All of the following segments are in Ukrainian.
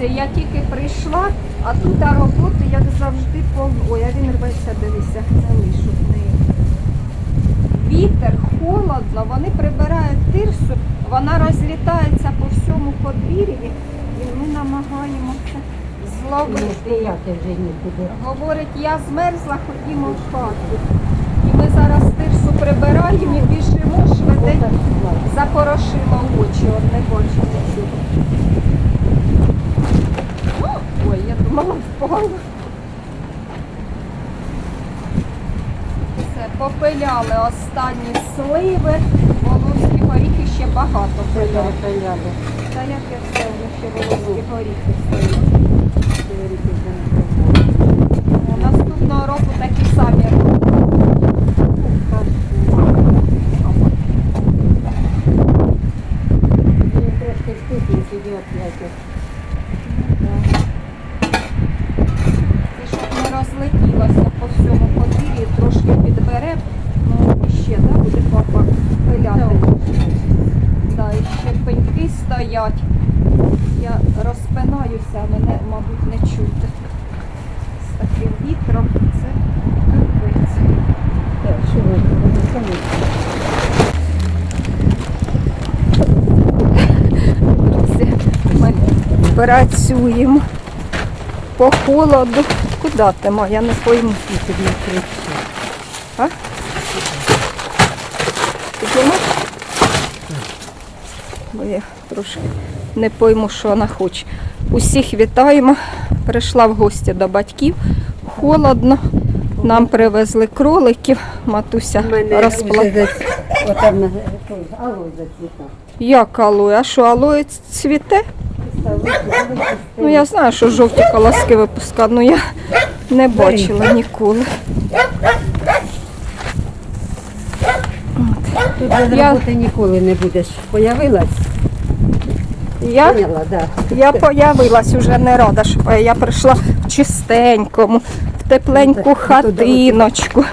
Друзі, я тільки прийшла, а тут а роботи, як завжди, повно. Ой, а він рветься, дивися, не лишу в неї. Вітер, холодно, вони прибирають тирсу, вона розлітається по всьому подвір'ї, і ми намагаємося зловити. її. Нікуди. Говорить, я змерзла, ходімо в хату. І ми зараз тирсу прибираємо і біжимо швиденько. Запорошила очі, от не бачу нічого. Ой, я думала впала. Все, попиляли останні сливи, волоські горіхи ще багато пиляли. Та як я все, ще волоські горіхи стоять. Наступного року такі самі роблять. Трошки ступінь собі опять. І щоб не розлетілося по всьому подвір'ї, трошки підбере. Ну, і ще, да, буде папа пиляти. Да, і ще пеньки стоять. Я розпинаюся, а мене, мабуть, не чути. З таким вітром це капець. Так, що ви робите? Друзі, ми працюємо по холоду. Куди ти ма? Я не пойму. Тобі. А? Підіймеш? Бо я трошки не пойму, що вона хоче. Усіх вітаємо. Прийшла в гості до батьків. Холодно. Нам привезли кроликів. Матуся розплакала. Як алоє? А що, алоє цвіте? Ну я знаю, що жовті колоски випуска, але я не бачила ніколи. Тут без Я- роботи ніколи не будеш. Появилась? Я, Поняла, так. я появилась уже не рада, що я прийшла в чистенькому, в тепленьку Ну, ну, хатиночку.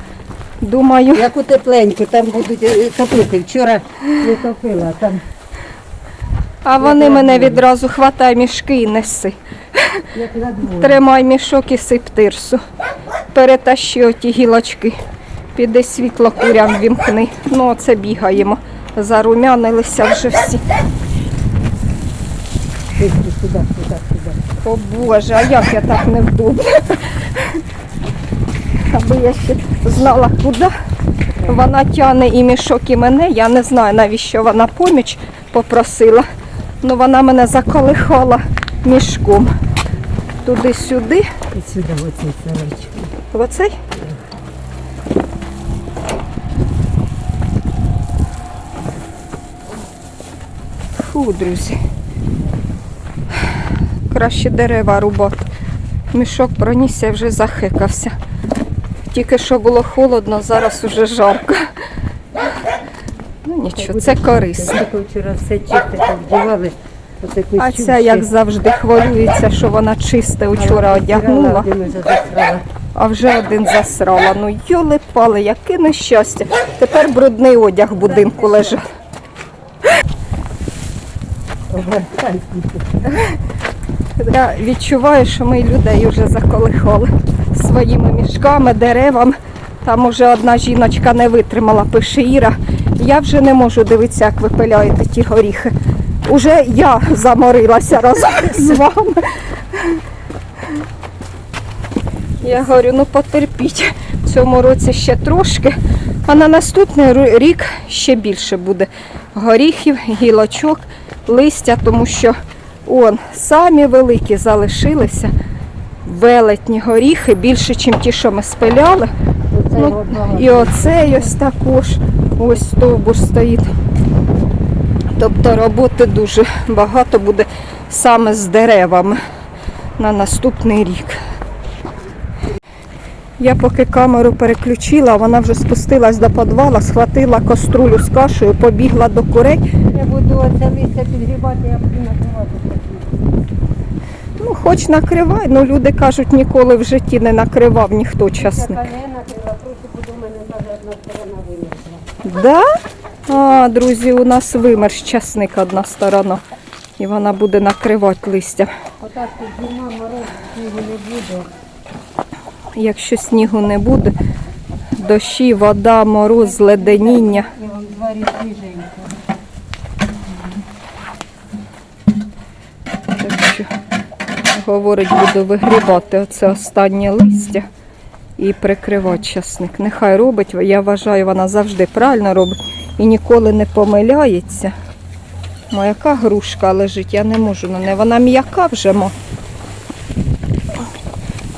Думаю, Яку тепленьку, там будуть е, топити. Вчора не топила, там а вони мене відразу хватай мішки і неси. Тримай мішок і сип тирсу. Перетащи оті гілочки. Піди світло курям вімкни. Ну, оце бігаємо. Зарумянилися вже всі. О Боже, а як я так невдобна? Аби я ще знала, куди. Вона тягне і мішок, і мене. Я не знаю, навіщо вона поміч попросила. Ну вона мене заколихала мішком. Туди-сюди. І сюди оцей. В Оцей? Фу, друзі. Краще дерева рубати. Мішок пронісся і вже захикався. Тільки що було холодно, зараз уже жарко. Нічого, це корисно. Тільки вчора все чисте повдівали. Отаку А ця, як завжди, хвилюється, що вона чисте вчора одягнула. А вже один засрала. Ну йоли пали, яке нещастя. Тепер брудний одяг в будинку лежить. Я відчуваю, що ми людей вже заколихали своїми мішками, деревами. Там уже одна жіночка не витримала, пише Іра. Я вже не можу дивитися, як ви пиляєте ті горіхи. Уже я заморилася разом з вами. Я говорю, ну потерпіть. В цьому році ще трошки, а на наступний рік ще більше буде горіхів, гілочок, листя, тому що он самі великі залишилися. Велетні горіхи, більше, ніж ті, що ми спиляли. Оце Ну, одного. і оцей ось також, ось стовбур стоїть. Тобто роботи дуже багато буде саме з деревами на наступний рік. Я поки камеру переключила, вона вже спустилась до підвала, схватила каструлю з кашею, побігла до курей. Я буду оце листя підгрібати, я буду накривати. Ну, хоч накривай, ну люди кажуть, ніколи в житті не накривав ніхто часник. Мене навіть одна сторона вимерзла. Да? А, друзі, у нас вимерз часник одна сторона. І вона буде накривати листя. Отак тут зима, мороз, снігу не буде. Якщо снігу не буде, дощі, вода, мороз, зледеніння. Вам свіженько. Так що, говорить, буду вигрібати оце останнє листя і прикривати часник. Нехай робить, я вважаю, вона завжди правильно робить і ніколи не помиляється. Мояка грушка лежить, я не можу на неї. Вона м'яка вже. Мо.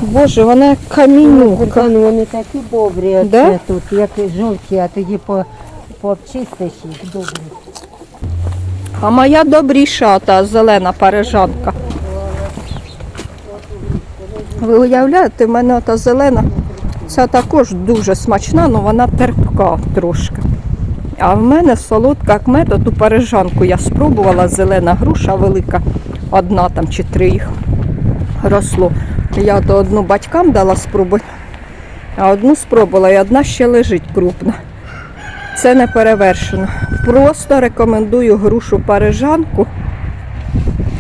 Боже, вона як камінюка. Куркани, вони такі добрі, оце Да? тут, як жовті, а тоді по, пообчистиш їх добрі. А моя добріша, та зелена парижанка. Ви уявляєте, в мене та зелена, ця також дуже смачна, але вона терпка трошки. А в мене солодка як мед, ту парижанку я спробувала, зелена груша велика, одна там чи три їх росло. Я то одну батькам дала спробувати, а одну спробувала, і одна ще лежить крупна. Це не перевершено. Просто рекомендую грушу парижанку.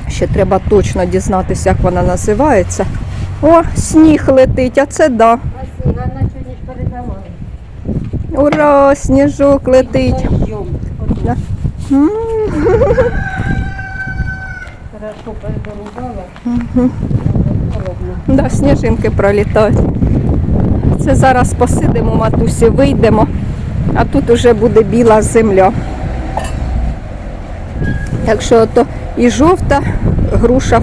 Ще треба точно дізнатися, як вона називається. О, сніг летить, а це да. Ура, сніжок летить. Да. М, сніжинки пролітають. Це зараз посидимо, матусі, вийдемо, а тут уже буде біла земля. Так що то і жовта груша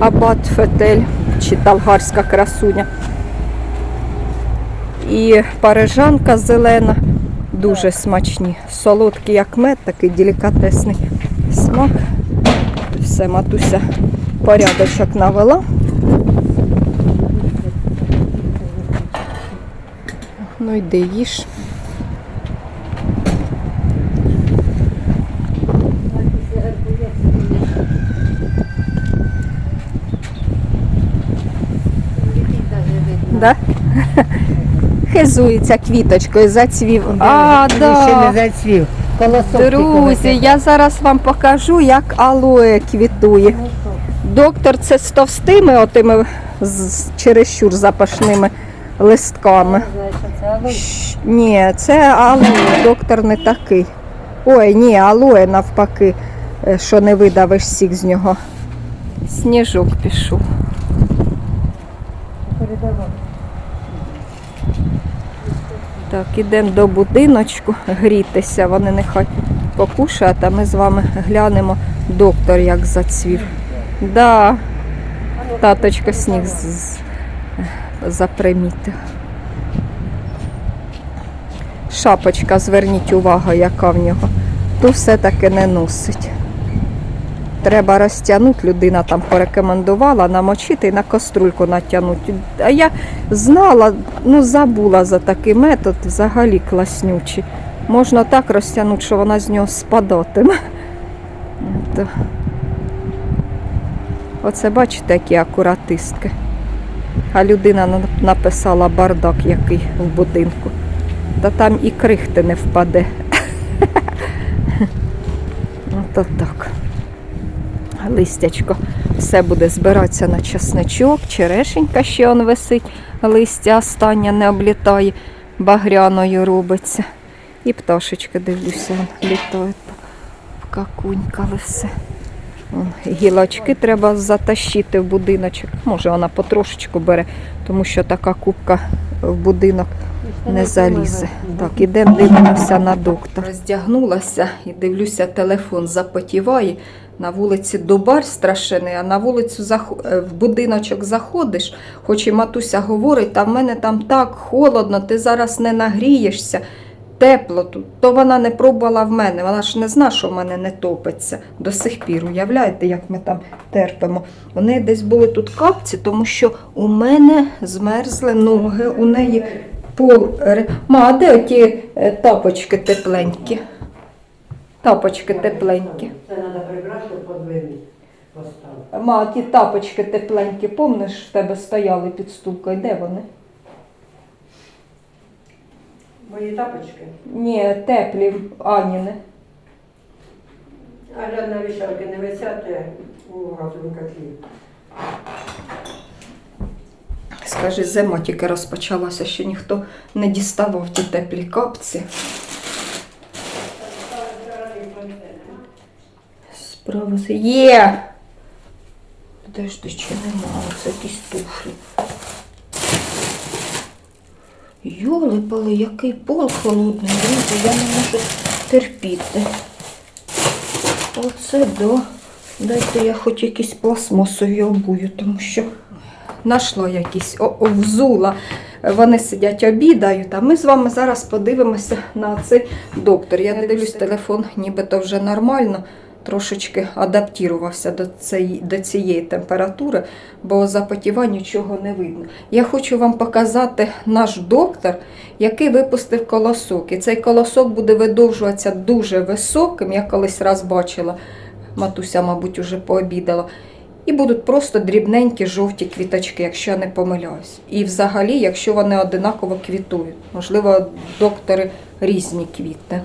абат фетель чи талгарська красуня. І парижанка зелена, дуже смачні. Солодкий, як мед, такий делікатесний смак. Все, матуся порядочок навела. Ну йди їж. Да? Хизується квіточкою, зацвів. А, Ще да. не зацвів. Колосок Друзі, я зараз вам покажу, як алоє квітує. Доктор це з товстими отими з чересчур запашними листками. Щ, Ні, це алоє, доктор не такий. Ой, ні, алоє навпаки, е, що не видавиш сік з нього. Сніжок пішов. Так, ідемо до будиночку грітися. Вони нехай покушають, а ми з вами глянемо доктор, як зацвів. Да, таточка сніг з- з- запримітив. Шапочка, зверніть увагу, яка в нього. Ту все-таки не носить. Треба розтягнути, людина там порекомендувала намочити і на каструльку натягнути. А я знала, ну забула за такий метод, взагалі класнючий. Можна так розтягнути, що вона з нього спадатиме. Оце бачите, які акуратистки. А людина написала бардак який в будинку. Та там і крихти не впаде. Ото так. Листячко. Все буде збиратися на часничок, черешенька ще он висить, листя останнє не облітає, багряною робиться. І пташечки, дивлюся, літають, какунькали все. Гілочки треба затащити в будиночок. Може вона потрошечку бере, тому що така кубка в будинок не залізе. Так, ідемо дивимося на доктора. Роздягнулася і дивлюся, телефон запотіває. На вулиці Дубар страшений, а на вулицю зах... е, в будиночок заходиш, хоч і матуся говорить, та в мене там так холодно, ти зараз не нагрієшся, тепло тут. То вона не пробувала в мене, вона ж не знає, що в мене не топиться до сих пір. Уявляєте, як ми там терпимо. Вони десь були тут капці, тому що у мене змерзли ноги, у неї пол. Ма, а де оті е, тапочки тепленькі? Тапочки тепленькі. Це треба прибрати, щоб подвинути. Ма, ті тапочки тепленькі, помниш, в тебе стояли під стулкою, де вони? Мої тапочки. Ні, теплі Аніни. А на вішалки не висять у газовому котлі. Скажи, зима тільки розпочалася, ще ніхто не діставав ті теплі капці. Справа з- Є! Подожди, чи нема? Це якісь туфлі. Йоли пали, який пол холодний, друзі, я не можу терпіти. Оце да. Дайте я хоч якісь пластмасові обую, тому що Нашла якісь, о, о, взула. Вони сидять, обідають. А ми з вами зараз подивимося на цей доктор. Я дивлюсь, телефон нібито вже нормально, трошечки адаптувався до цієї, до цієї температури, бо запотіва нічого не видно. Я хочу вам показати наш доктор, який випустив колосок. І цей колосок буде видовжуватися дуже високим. Я колись раз бачила, матуся, мабуть, уже пообідала. І будуть просто дрібненькі жовті квіточки, якщо я не помиляюсь. І взагалі, якщо вони одинаково квітують. Можливо, доктори різні квіти.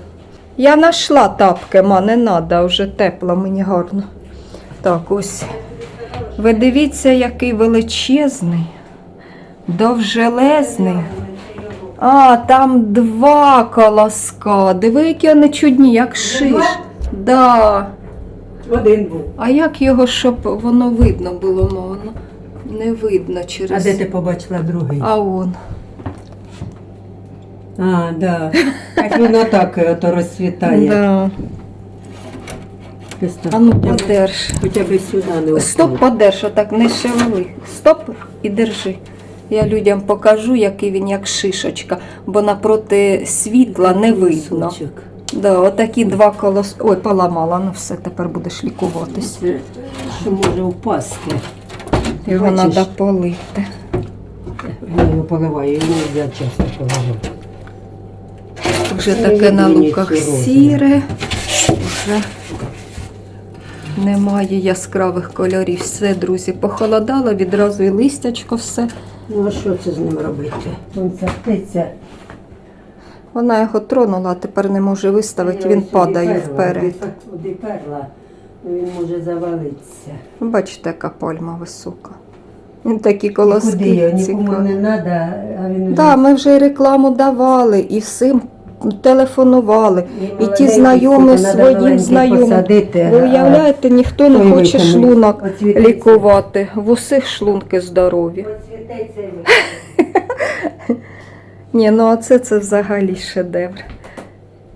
Я знайшла тапки, ма, не треба, вже тепло, мені гарно. Так, ось. Ви дивіться, який величезний, довжелезний. А, там два колоска. Диви, які вони чудні, як шиш. Да. Один був. А як його, щоб воно видно було, мо, воно не видно через. А де ти побачила другий? А он. А, да. Так воно так е, то розцвітає. Да. Просто А ну подерж. Хоча б сюди не Стоп, подерж, отак не шевели. Стоп і держи. Я людям покажу, який він як шишечка, бо напроти світла не видно. Кусочок. Да, отакі два колос. Ой, поламала, ну все, тепер будеш лікуватись. Це, Що може впасти. Його Бачиш? треба полити. Я його поливаю, його не часто поливати. Вже Це таке на луках сіре, вже немає яскравих кольорів. Все, друзі, похолодало, відразу і листячко все. Ну а що це з ним робити? Вон ця птиця. Вона його тронула, а тепер не може виставити, він падає вперед. Перла, ну, він може завалитися. Бачите, яка пальма висока. Він такі Куди його? колоски Нікому не треба, а він Да, ми вже рекламу давали, і всім телефонували. І ті знайомі своїм знайомим. Ви уявляєте, ніхто не хоче шлунок лікувати. В усіх шлунки здорові. Оцвітеться. Ні, ну а це, це взагалі шедевр.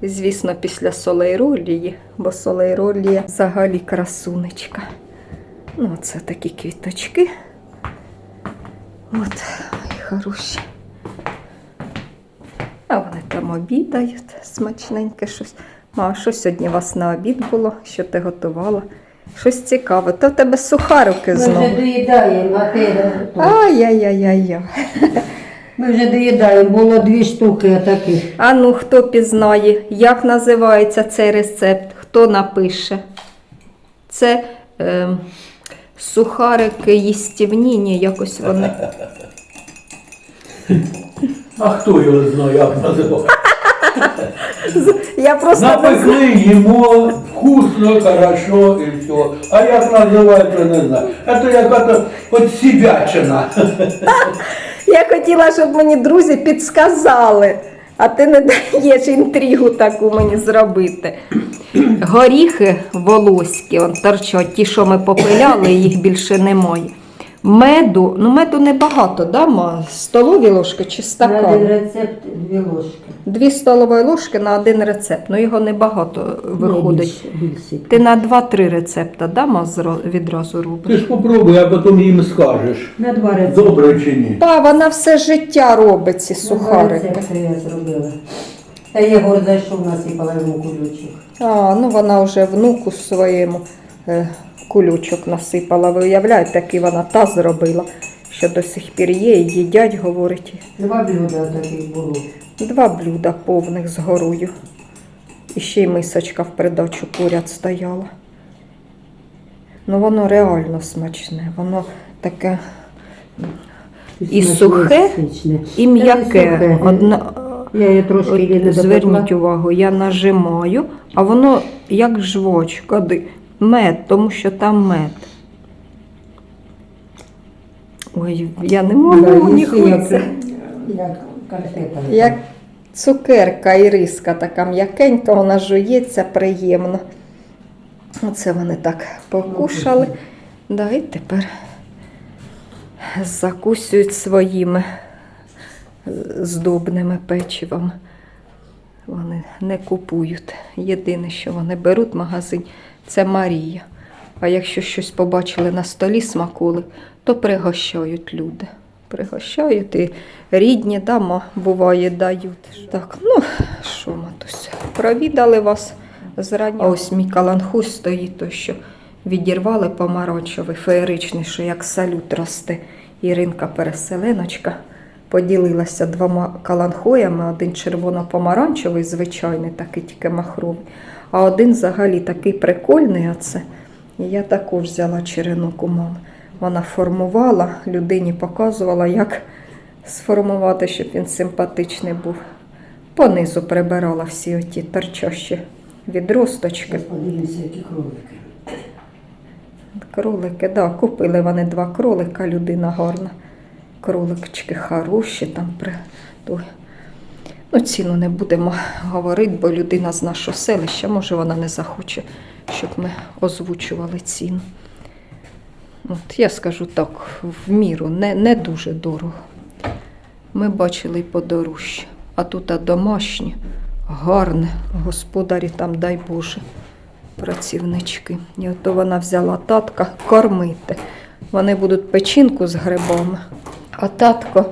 Звісно, після солейролії, бо солейролія взагалі красунечка. Ну, це такі квіточки. От, ой, хороші. А вони там обідають, смачненьке щось. Ма, а що сьогодні у вас на обід було? Що ти готувала? Щось цікаве. То в тебе сухарики Ми вже знову. доїдаємо, а ти. Ай-яй-яй-яй. Ми вже доїдаємо, було дві штуки таких. А ну, хто пізнає, як називається цей рецепт? Хто напише? Це е, сухарики їстівні, ні, якось вони. А хто його знає, як називати? Я просто. Напекли, їмо, вкусно, хорошо і все. А як називається, не знаю. Це яка-то подсібячина. Я хотіла, щоб мені друзі підсказали, а ти не даєш інтригу таку мені зробити. Горіхи волоські, он торчать, ті, що ми попиляли, їх більше немає. Меду, ну меду небагато, да, ма? Столові ложки чи На один рецепт дві ложки. Дві столові ложки на один рецепт. Ну його небагато виходить. Не більше, більше. Ти на 2-3 рецепта да, ма, відразу Ти робиш? ж попробуй, а потім їм скажеш. На два рецепти. Добре чи ні? Па, вона все життя робить ці На два сухарики. рецепти я зробила. Та Єгор зайшов насипала йому кулючок. А, ну вона вже внуку своєму кулючок насипала. Ви уявляєте, який вона та зробила, що до сих пір є і їдять, говорить. Два блюда таких було. Два блюда повних з горою. І ще й мисочка в придачу поряд стояла. Ну воно реально смачне, воно таке І сухе, і м'яке. Одно... Я її трошки Зверніть увагу, я нажимаю, а воно як жвачка, ди- мед, тому що там мед. Ой, я не можу, Да, мені їсти як-. Як конфета. Як цукерка іриска така м'якенька, вона жується приємно. Оце вони так покушали. Да, і тепер закусують своїми здобними печивами. Вони не купують. Єдине, що вони беруть в магазин, це Марія. А якщо щось побачили на столі смаколик, то пригощають люди. Пригощають і рідні дама буває дають. Так, ну що, матуся, провідали вас зрання. Ось мій каланхусь стоїть, то що відірвали помаранчевий, феєричний, що як салют росте. Іринка переселеночка поділилася двома каланхоями, один червоно-помаранчевий, звичайний, такий тільки махровий, а один взагалі такий прикольний. Оце. І я також взяла черенок у мами. Вона формувала, людині показувала, як сформувати, щоб він симпатичний був. Понизу прибирала всі оті торчащі відросточки. Подивимося, які кролики. Кролики, да, купили вони два кролика, людина гарна. Кроликчики хороші там при той. Ну, ціну не будемо говорити, бо людина з нашого селища, може вона не захоче, щоб ми озвучували ціну. От я скажу так, в міру, не, не дуже дорого. Ми бачили подорожче. А тут а домашнє, гарне, господарі там, дай Боже працівнички. І ото вона взяла татка кормити. Вони будуть печінку з грибами, а татко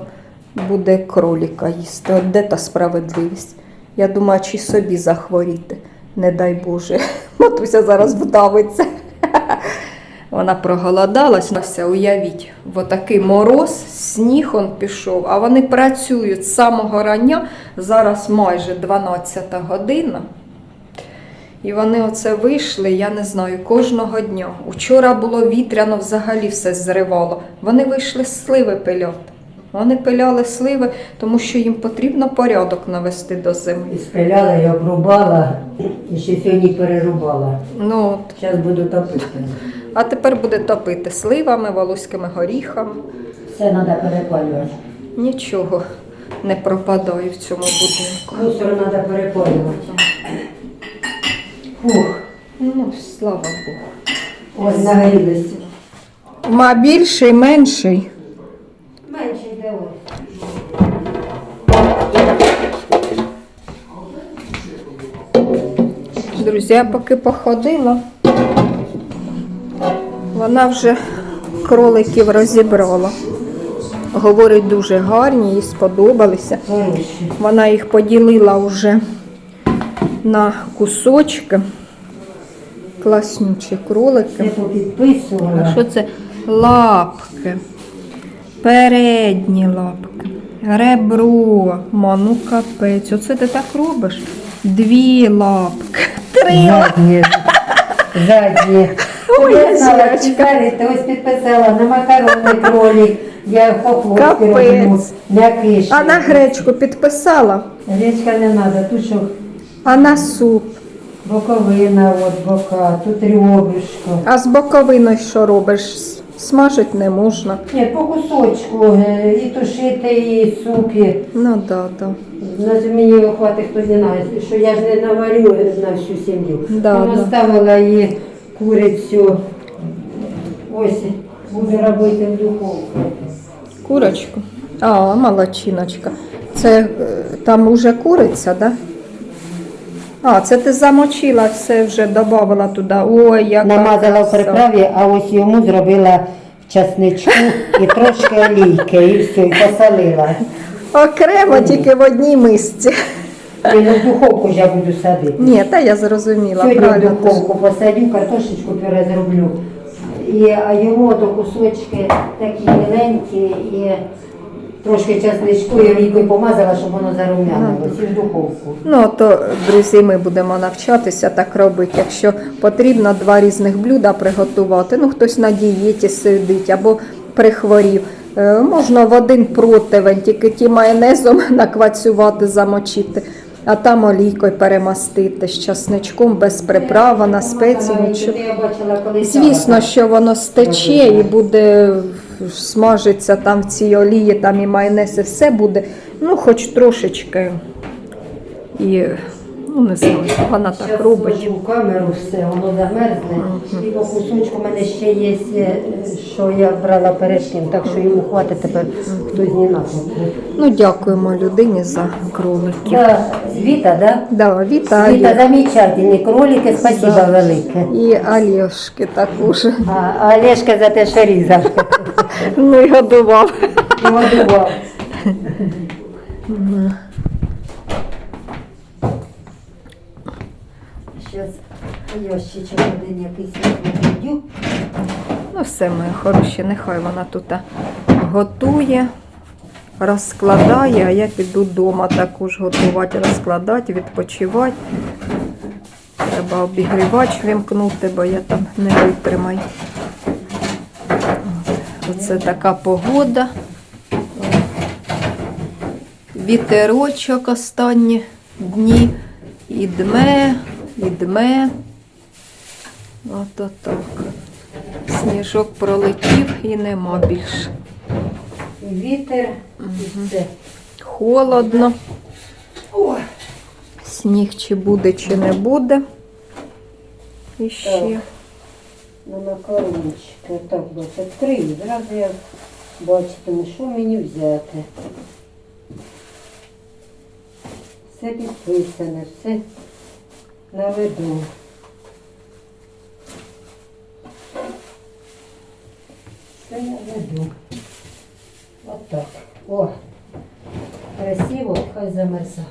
буде кроліка їсти. От де та справедливість? Я думаю, чи собі захворіти, не дай Боже. Матуся зараз вдавиться. Вона проголодалась, уявіть, отакий мороз, сніг он пішов, а вони працюють з самого рання, зараз майже 12 година. І вони оце вийшли, я не знаю, кожного дня. Учора було вітряно, взагалі все зривало. Вони вийшли з сливи пиляти. Вони пиляли сливи, тому що їм потрібно порядок навести до зими. І спиляла, і обрубала, і ще сьогодні перерубала. Ну, от. Зараз буду топити. А тепер буде топити сливами, волоськими горіхами. Все треба перепалювати. Нічого не пропадає в цьому будинку. Мусор треба перепалювати. Фух, Ну, слава Богу. ось нагрілися. Ма більший, менший. Менше йде ось. Друзі, я поки походила, вона вже кроликів розібрала. Говорить, дуже гарні, їй сподобалися. Вона їх поділила вже на кусочки. Класнючі кролики. А що це? Лапки, передні лапки, ребро, ма, ну капець. Оце ти так робиш? Дві лапки, три лапки. Задні. Ой, я знала, зірочка. Ти ось підписала на макарони кролик. Я Капець. роблю. А на гречку підписала, Гречка не треба, тут що а на суп. боковина, от бока, тут ребрышко. А з боковиною що робиш? С- Смажить не можна. Ні, по кусочку, е, і тушити, і суки. Ну да, да. На мені його хватить, хто не знає, що я ж не наварю на всю сім'ю. Да, Тому да. ставила її курицю. Ось, буду робити в духовку. Курочку. А, молодчиночка. Це е, там уже куриця, да? А, це ти замочила, все вже додавала туди. Ой, яка Намазала в краса. приправі, а ось йому зробила часничку і трошки олійки, і все, і посолила. Окремо тільки в одній мисці. І на духовку я буду садити. Ні, та я зрозуміла, Сьогодні в правильно. духовку посадю, картошечку пюре зроблю. І а йому то кусочки такі миленькі і трошки часничку і олійкою помазала, щоб воно зарум'янилось. І в духовку. Ну, то, друзі, ми будемо навчатися так робити. Якщо потрібно два різних блюда приготувати, ну хтось на дієті сидить або прихворів, Е, Можна в один противень, тільки ті майонезом наквацювати, замочити, а там олійкою перемастити з часничком, без приправи, на спеції. Я Звісно, що воно стече і буде смажиться там в цій олії, там і майонез, і все буде, ну, хоч трошечки. І, ну, не знаю, вона так Щас робить. в камеру все, воно замерзне. І по кусочку в мене ще є, е, що я брала перед тим, так що йому хватить тепер хтось не надо. Ну, дякуємо людині за кроликів. Да, Віта, да? Да, вітаю. Віта, замечательні кролики, спасибо велике. І Олешки також. А а Олешка за те, що різав. Ну і годував. І годував. Зараз ящичок один якийсь відведю. Ну, все, мої хороші, нехай вона тут готує, розкладає, а я піду вдома також готувати, розкладати, відпочивати. Треба обігрівач вимкнути, бо я там не витримаю. Оце така погода. Вітерочок останні дні. І дме, і дме. Ото так. Сніжок пролетів і нема більше. Вітер, і все. Холодно. Сніг чи буде, чи не буде. І ще. На макарончики. Так, ось відкрию. Зразу я бачитиму, що мені взяти. Все підписане, все наведу. Все наведу. Отак. О, красиво, хай замерза.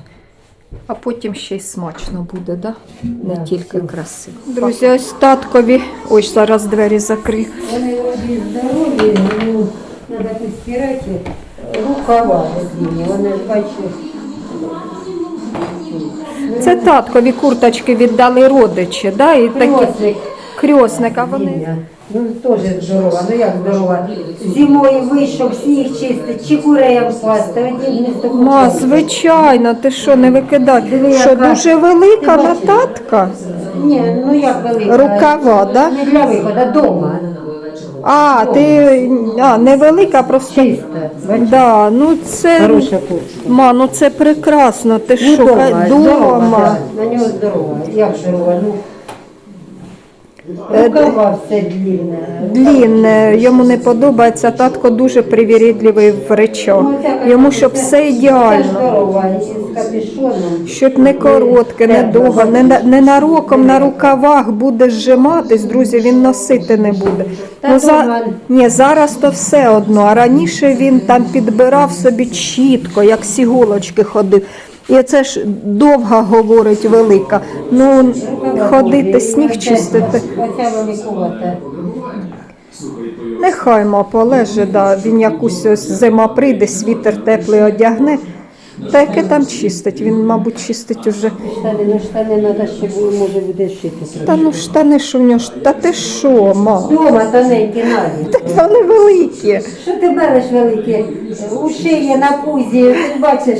А потім ще й смачно буде, да? Не Да, тільки все. красиво. Друзі, ось таткові. Ой, зараз двері закрию. Вони вроді здорові, треба постирати рукава. Вони бачу. Це таткові курточки віддали родичі, да? І такі Кросик. вони. Ну теж здорова, ну як здорова. Зимою вийшов, сніг чистить, чи куреям пасти, одні не з Ма, звичайно, ти що, не викидай. Диви, Що, яка. дуже велика Ти бачиш? Ні, ну як велика. Рукава, да? Не для виходу, дома. А, ти а, невелика, просто. Чисто. Бачиш? Да, ну це. Хороша куртка. Ма, ну це прекрасно. Ти Ну, що, дома, хай- дома. да. На нього здорова. Як здорова? Ну, рукава все длинне. Длінне, йому не подобається. Татко дуже привірідливий в речах. Ну, Йому щоб все ідеально. Щоб не коротке, не довго, не, на- не нароком на рукавах буде зжиматись, друзі, він носити не буде. Ну, за... Ні, зараз то все одно, а раніше він там підбирав собі чітко, як з іголочки ходив. І це ж довга говорить велика. Ну, ходити, сніг чистити. Нехай ма полеже, да. він якусь ось зима прийде, світер теплий одягне. Та яке там чистить? Він, мабуть, чистить уже. Штани, ну штани треба, щоб він може буде шити Та ну штани що в нього? ж- Та ти що, ма? Дома тоненькі навіть. Так вони великі. Що ти береш великі? У шиї, на пузі, ти бачиш.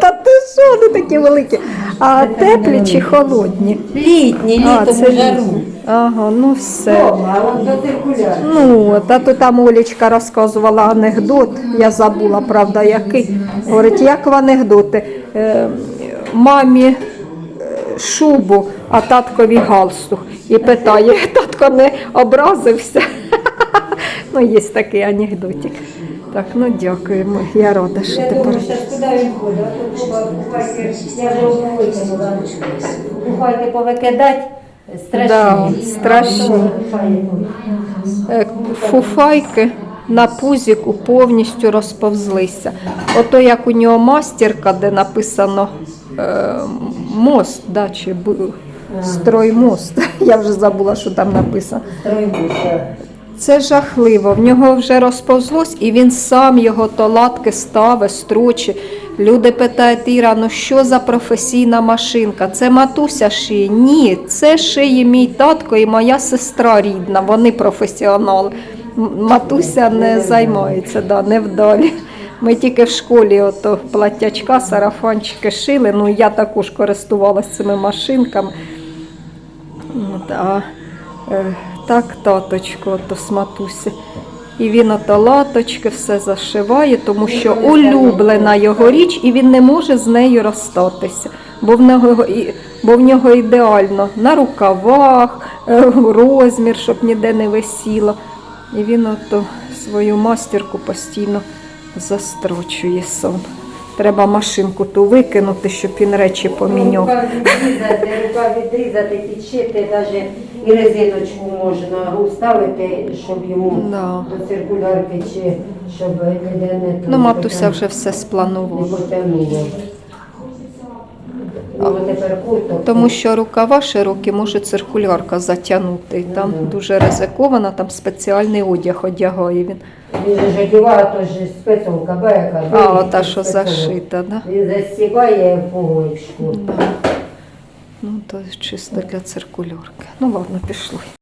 Та що вони такі великі? А теплі чи холодні? Літні, А, літом це у жару. літні. Ага, ну все. А вон до циркуляр. Ну, та то там Олічка розказувала анекдот, я забула, правда, який. Говорить, як в анекдоти. Е, мамі е, шубу, а таткові галстух. І питає, татко не образився. Ну, є такий анекдотик. Так, ну дякуємо. Я рада, що одну викинула. Купайки повикидати, страшні. Да, страшні. Е, фуфайки на пузіку повністю розповзлися. Ото як у нього мастірка, де написано е, мост, да, чи строймост. Я вже забула, що там написано. Стройбуся. Це жахливо. В нього вже розповзлось, і він сам його то латки ставить, строчить. Люди питають, Іра, ну що за професійна машинка? Це матуся шиє? Ні, це шиє мій татко і моя сестра рідна, вони професіонали. Матуся не займається, да, невдалі. Ми тільки в школі ото платтячка, сарафанчики шили. Ну я також користувалася цими машинками. От, а е, так таточко ото з матусі. І він ото латочки все зашиває, тому що улюблена його річ, і він не може з нею розстатися, бо в нього, бо в нього ідеально на рукавах, е, розмір, щоб ніде не висіло. І він ото свою мастерку постійно застрочує сон. Треба машинку ту викинути, щоб він речі поміняв. Рука відрізати, рука відрізати, підшити, навіть і резиночку можна уставити, щоб йому Да. до циркулярки чи щоб ніде не Ну, матуся вже все спланувала. не потягнуло. Ну, тепер куток. Тому що рукава широкі, може циркулярка затягнути. Там дуже ризиковано, там спеціальний одяг одягає він. Він же ж одягає, то ж спецовка, бека. А, та що зашита, да? Він застібає пуговичку. Да. Ну, то чисто для циркулярки. Ну ладно, пішли.